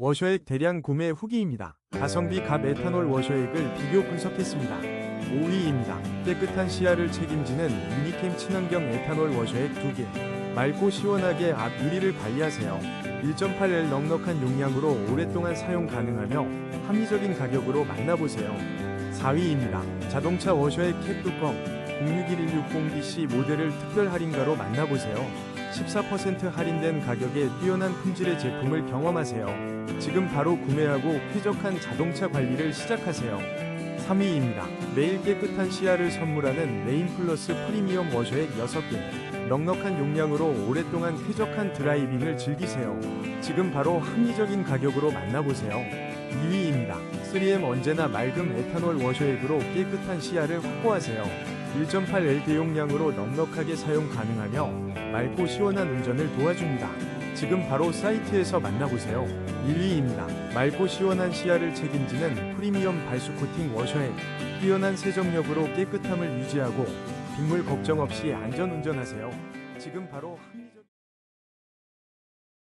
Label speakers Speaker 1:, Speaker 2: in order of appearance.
Speaker 1: 워셔액 대량 구매 후기입니다. 가성비 갑 에탄올 워셔액을 비교 분석했습니다. 5위입니다. 깨끗한 시야를 책임지는 유니캠 친환경 에탄올 워셔액 2개. 맑고 시원하게 앞 유리를 관리하세요. 1.8L 넉넉한 용량으로 오랫동안 사용 가능하며 합리적인 가격으로 만나보세요. 4위입니다. 자동차 워셔액 캡 뚜껑 061160DC 모델을 특별 할인가로 만나보세요. 14% 할인된 가격에 뛰어난 품질의 제품을 경험하세요. 지금 바로 구매하고 쾌적한 자동차 관리를 시작하세요. 3위입니다. 매일 깨끗한 시야를 선물하는 레인 플러스 프리미엄 워셔액 6개. 넉넉한 용량으로 오랫동안 쾌적한 드라이빙을 즐기세요. 지금 바로 합리적인 가격으로 만나보세요. 2위입니다. 3M 언제나 맑음 에탄올 워셔액으로 깨끗한 시야를 확보하세요. 1.8L 대용량으로 넉넉하게 사용 가능하며 맑고 시원한 운전을 도와줍니다. 지금 바로 사이트에서 만나보세요. 1위입니다. 맑고 시원한 시야를 책임지는 프리미엄 발수 코팅 워셔액. 뛰어난 세정력으로 깨끗함을 유지하고 빗물 걱정 없이 안전 운전하세요. 지금 바로.